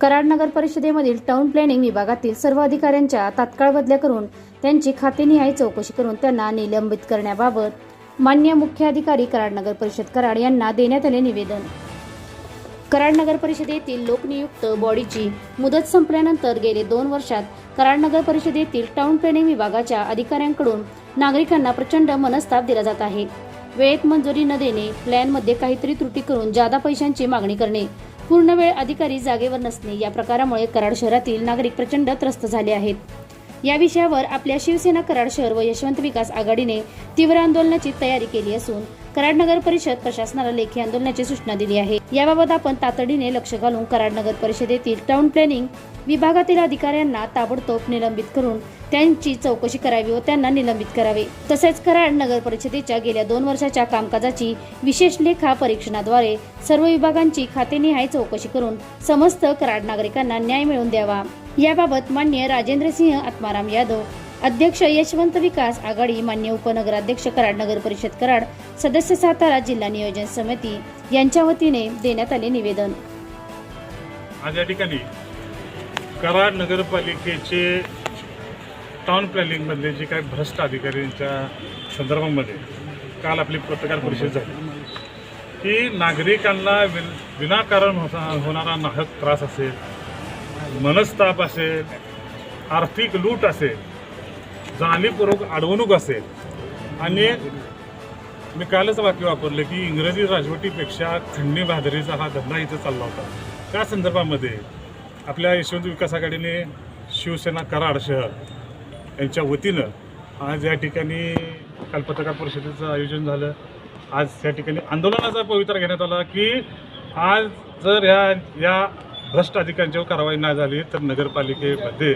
कराड नगर परिषदेमधील town planning विभागातील सर्व अधिकाऱ्यांच्या तात्काळ बदल्या करून त्यांची खातेनिहाय चौकशी करून त्यांना निलंबित करण्याबाबत मान्य मुख्य अधिकारी कराड नगर परिषद कराड यांना देण्यात आले निवेदन. कराड नगर परिषदेतील लोकनियुक्त बॉडीची मुदत संपल्यानंतर गेले दोन वर्षात कराड नगर परिषदेतील टाउन प्लॅनिंग विभागाच्या अधिकाऱ्यांकडून नागरिकांना प्रचंड मनस्ताप दिला जात आहे. वेळेत मंजुरी न देणे प्लॅनमध्ये काहीतरी त्रुटी करून जादा पैशांची मागणी करणे पूर्ण वेळ अधिकारी जागेवर नसणे या प्रकारामुळे कराड शहरातील नागरिक प्रचंड त्रस्त झाले आहेत. या विषयावर आपल्या शिवसेना कराड शहर व यशवंत विकास आघाडीने तीव्र आंदोलनाची तयारी केली असून कराड नगर परिषद प्रशासनाला लेखी आंदोलनाची सूचना दिली आहे. याबाबत आपण तातडीने लक्ष घालून कराड नगर परिषदेतील टाउन प्लॅनिंग विभागातील अधिकाऱ्यांना ताबडतोब निलंबित करून त्यांची चौकशी करावी व त्यांना निलंबित करावे. तसेच कराड नगर परिषदेच्या गेल्या दोन वर्षाच्या कामकाजाची विशेष लेखा परीक्षणाद्वारे सर्व विभागांची खातेनिहाय चौकशी करून समस्त कराड नागरिकांना न्याय मिळवून द्यावा. याबाबत मान्य राजेंद्रसिंह आत्माराम यादव अध्यक्ष यशवंत विकास आघाडी मान्य उपनगराध्यक्ष कराड नगर परिषद कराड सदस्य सातारा जिल्हा नियोजन समिती यांच्या वतीने देण्यात आले निवेदन. आज या ठिकाणी कराड नगरपालिकेचे टाउन प्लॅनिंगमधले जे काही भ्रष्ट अधिकाऱ्यांच्या संदर्भामध्ये काल आपली पत्रकार परिषद झाली की नागरिकांना विन विनाकारण होणारा नाहक त्रास असेल मनस्ताप असेल आर्थिक लूट असेल जाणीवपूर्वक अडवणूक असेल आणि मी कालच वाक्य वापरलं की इंग्रजी राजवटीपेक्षा खंडणी भादरीचा हा धंदा इथं चालला होता. त्या संदर्भामध्ये आपल्या यशवंत विकास आघाडीने शिवसेना कराड शहर यांच्या वतीनं आज या ठिकाणी काल पत्रकार परिषदेचं आयोजन झालं. आज या ठिकाणी आंदोलनाचा पवित्रा घेण्यात आला की आज जर ह्या या भ्रष्ट अधिकाऱ्यांच्यावर कारवाई नाही झाली तर नगरपालिकेमध्ये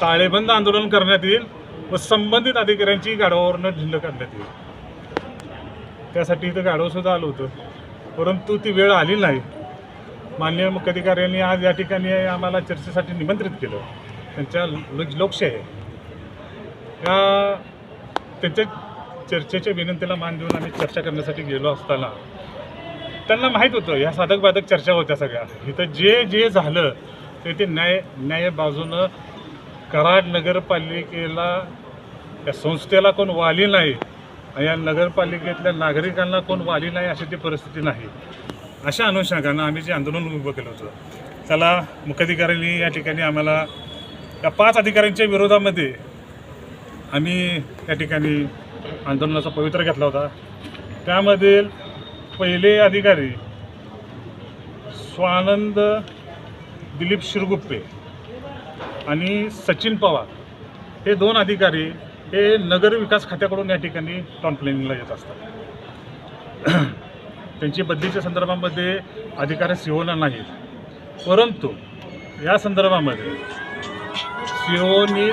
ताळेबंद आंदोलन करण्यात येईल. व संबंधित अधिकाऱ्यांची गाढवावरनं ढिल्ल करण्यात येईल. त्यासाठी इथं गाढवसुद्धा आलं होतं. परंतु ती वेळ आली नाही. माननीय मुख्याधिकाऱ्यांनी आज या ठिकाणी आम्हाला चर्चेसाठी निमंत्रित केलं. त्यांच्या लोकशाही. आहे. या त्यांच्या चर्चेच्या विनंतीला मान देऊन आम्ही चर्चा करण्यासाठी गेलो असताना त्यांना माहीत होतं ह्या साधक बाधक चर्चा होत्या सगळ्या. इथं जे जे झालं ते ते न्याय न्याय बाजूनं कराड नगरपालिकेला या संस्थेला कोण वाली नाही या नगरपालिकेतल्या नागरिकांना कोण वाली नाही अशी ती परिस्थिती नाही. अशा अनुषंगानं आम्ही जे आंदोलन उभं केलं होतं त्याला मुख्याधिकाऱ्यांनी या ठिकाणी आम्हाला या पाच अधिकाऱ्यांच्या विरोधामध्ये आम्ही या ठिकाणी आंदोलनाचा पवित्र घेतला होता. त्यामधील पहिले अधिकारी स्वानंद दिलीप शिरगुप्पे आणि सचिन पवार हे दोन अधिकारी हे नगर विकास खात्याकडून या ठिकाणी टाउन प्लॅनिंगला येत असतात. त्यांची बदलीच्या संदर्भामध्ये अधिकारी सीओना नाहीत. परंतु या संदर्भामध्ये सीओनी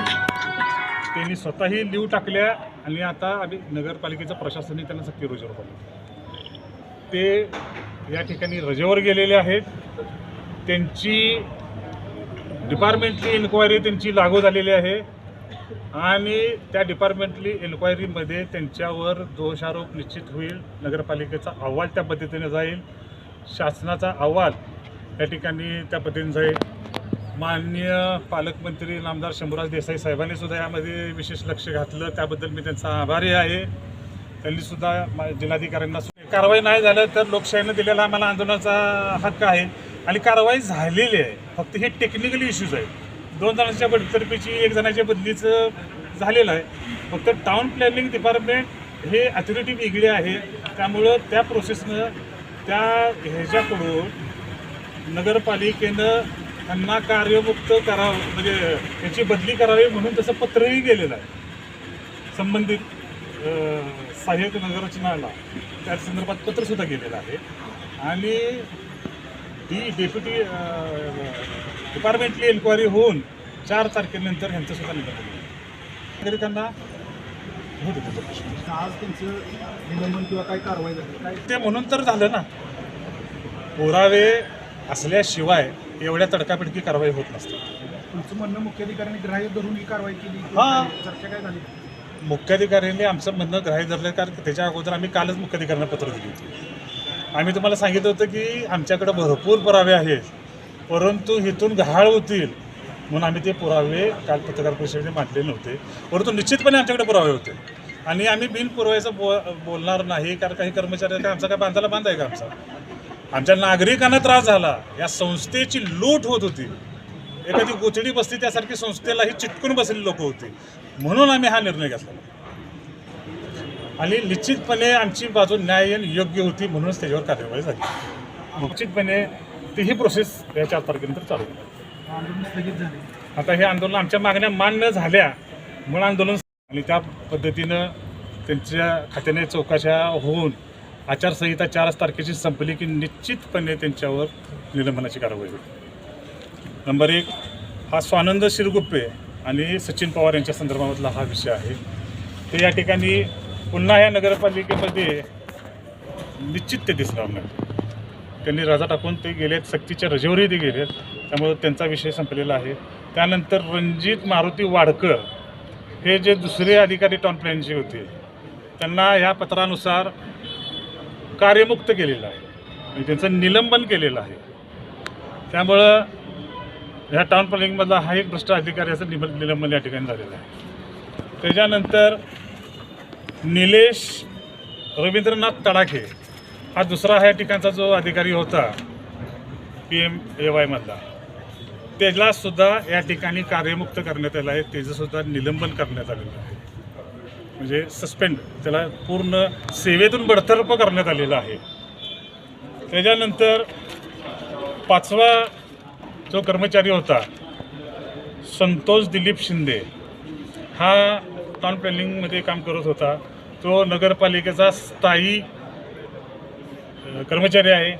त्यांनी स्वतःही लिव टाकल्या आणि आता आम्ही नगरपालिकेचं प्रशासनही त्यांना सक्ती रजेवर पाहिजे ते या ठिकाणी रजेवर गेलेले आहेत. त्यांची डिपार्टमेंटली इन्क्वायरी त्यांची लागू झालेली आहे. आणि त्या डिपार्टमेंटली इन्क्वायरीमध्ये त्यांच्यावर दोषारोप निश्चित होईल नगरपालिकेचा अहवाल त्या पद्धतीने जाईल शासनाचा अहवाल या ठिकाणी त्या पद्धतीने जाईल. माननीय पालकमंत्री नामदार शंभूराज देसाई साहेबांनी सुद्धा यामध्ये विशेष लक्ष घातलं. त्याबद्दल मी त्यांचा आभारी आहे. त्यांनी सुद्धा मा- जिल्हाधिकाऱ्यांना कारवाई नाही झालं तर लोकशाहीनं दिलेला आम्हाला आंदोलनाचा हक्क आहे. आणि कारवाई झालेली आहे. फक्त हे टेक्निकली इश्यूज आहेत. दोन जणांच्या बडतर्फीची एक जणाच्या बदलीचं झालेलं आहे. फक्त टाउन प्लॅनिंग डिपार्टमेंट हे अथॉरिटी वेगळी आहे. त्यामुळं त्या प्रोसेसनं त्या ह्याच्याकडून नगरपालिकेनं त्यांना कार्यमुक्त करावं म्हणजे त्याची बदली करावी म्हणून तसं पत्रही गेलेलं आहे. संबंधित सहाय्यक नगररचनाला त्या संदर्भात पत्रसुद्धा गेलेलं आहे. आणि डी डेप्युटी डिपार्टमेंटली एन्क्वायरी होऊन चार तारखेनंतर ह्यांचं सुद्धा होऊ देतो चौकशी. आज त्यांचं निलंबन किंवा काही कारवाई झाली? काय? ते म्हणून तर झालं ना. पुरावे असल्याशिवाय एवढ्या तडकाफडकी कारवाई होत नसतात तुमचं म्हणणं मुख्याधिकाऱ्यांनी ग्राह्य धरून ही कारवाई केली. हा. चर्चा काय झाली? मुख्याधिकाऱ्यांनी आमचं म्हणणं ग्राह्य धरलं कारण त्याच्या अगोदर आम्ही कालच मुख्याधिकाऱ्यांना पत्र दिली होती. आम्ही तुम्हाला सांगितलं होतं की आमच्याकडे भरपूर पुरावे आहेत परंतु इथून गहाळ होतील म्हणून आम्ही ते पुरावे काल पत्रकार परिषदेने मांडले नव्हते. परंतु निश्चितपणे आमच्याकडे पुरावे होते. आणि आम्ही बिनपुरवायचं बो बोलणार नाही कारण काही कर्मचारी काय आमचा काय बांधायला बांध आहे का आमचा? आमच्या नागरिकांना त्रास झाला या संस्थेची लूट होत होती. एखादी गोचडी बसली त्यासारखी संस्थेलाही चिटकून बसलेली लोक होती. म्हणून आम्ही हा निर्णय घेतला. आणि निश्चितपणे आमची बाजू न्याय योग्य होती म्हणूनच त्याच्यावर कार्यवाही झाली. निश्चितपणे ती ही प्रोसेस या चार तारखेनंतर चालू होईल आता हे आंदोलन आमच्या मागण्या मान्य झाल्या म्हणून आंदोलन आणि त्या पद्धतीनं त्यांच्या खात्याने चौकाशा होऊन आचारसंहिता चार तारखेची संपली की निश्चितपणे त्यांच्यावर निलंबनाची कारवाई होईल. नंबर एक हा स्वानंद शिरगुप्पे आणि सचिन पवार यांच्या संदर्भामधला हा विषय आहे. ते या ठिकाणी पुन्हा या नगरपालिकेमध्ये निश्चित ते दिसणार नाही त्यांनी रजा टाकून ते गेलेत सक्तीच्या रजेवरही ते गेलेत. त्यामुळं त्यांचा विषय संपलेला आहे. त्यानंतर रणजित मारुती वाडकर हे जे दुसरे अधिकारी टाउन प्लॅनचे होते त्यांना ह्या पत्रानुसार कार्यमुक्त केलेलं आहे. म्हणजे त्यांचं निलंबन केलेलं आहे. त्यामुळं ह्या टाउन प्लॅनिंगमधला हा एक भ्रष्ट अधिकाऱ्याचं निब निलंबन या ठिकाणी झालेलं आहे. त्याच्यानंतर निलेश रवींद्रनाथ तडाखे हा दुसरा ह्या ठिकाणचा जो अधिकारी होता पी एम ए वायमधला त्यालासुद्धा या ठिकाणी कार्यमुक्त करण्यात आलं आहे. त्याचंसुद्धा निलंबन करण्यात आलेलं आहे. म्हणजे सस्पेंड त्याला पूर्ण सेवेतून बडतर्फ करण्यात आलेलं आहे. त्याच्यानंतर पाचवा जो कर्मचारी होता संतोष दिलीप शिंदे हा टाउन प्लॅनिंगमध्ये काम करत होता. तो नगरपालिकेचा स्थायी कर्मचारी आहे.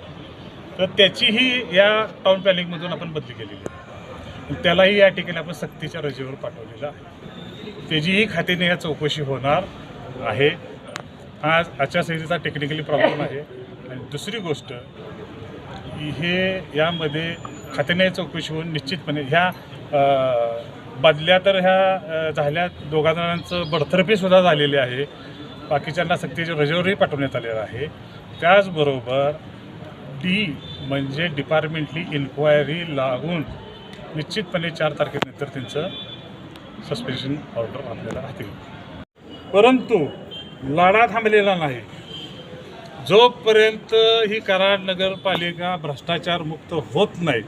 तर त्याचीही या टाउन प्लॅनिंगमधून आपण बदली केलेली आहे. त्यालाही या ठिकाणी आपण सक्तीच्या रजेवर पाठवलेलं आहे. त्याचीही खात्याने या चौकशी होणार आहे. हा आचारसंहितेचा टेक्निकली प्रॉब्लेम आहे. आणि दुसरी गोष्ट हे यामध्ये खात्याने चौकशी होऊन निश्चितपणे ह्या बदल्या तर ह्या झाल्या. दोघा जणांचं बडतर्फीसुद्धा झालेली आहे. बाकीच्यांना सक्तीच्या रजेवरही पाठवण्यात आलेलं आहे. त्याचबरोबर डी म्हणजे डिपार्टमेंटली इन्क्वायरी लागून निश्चितपणे चार तारखेनंतर त्यांचं सस्पेन्शन ऑर्डर आपल्याला राहतील. परंतु लढा थांबलेला नाही. जोपर्यंत ही कराड नगरपालिका भ्रष्टाचारमुक्त होत नाही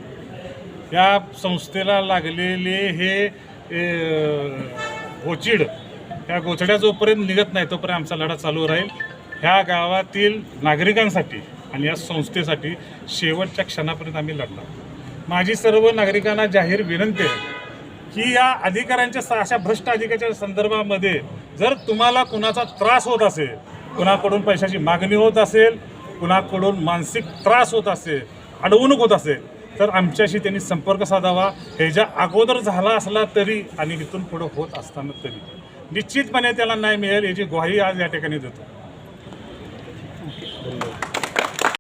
या संस्थेला लागलेले हे ए, या गोचड्या जोपर्यंत निघत नाही तोपर्यंत आमचा लढा चालू राहील. ह्या गावातील नागरिकांसाठी आणि या संस्थेसाठी शेवटच्या क्षणापर्यंत आम्ही लढणार. माझी सर्व नागरिकांना जाहीर विनंती आहे की या अधिकाऱ्यांच्या स- अशा भ्रष्ट अधिकाऱ्याच्या संदर्भामध्ये जर तुम्हाला कुणाचा त्रास होत असेल कुणाकडून पैशाची मागणी होत असेल कुणाकडून मानसिक त्रास होत असेल अडवणूक होत असेल तर आमच्याशी त्यांनी संपर्क साधावा. ह्याच्या अगोदर झाला असला तरी आणि इथून पुढं होत असताना तरी. निश्चितपणे त्याला न्याय मिळेल याची ग्वाही आज या ठिकाणी देतो.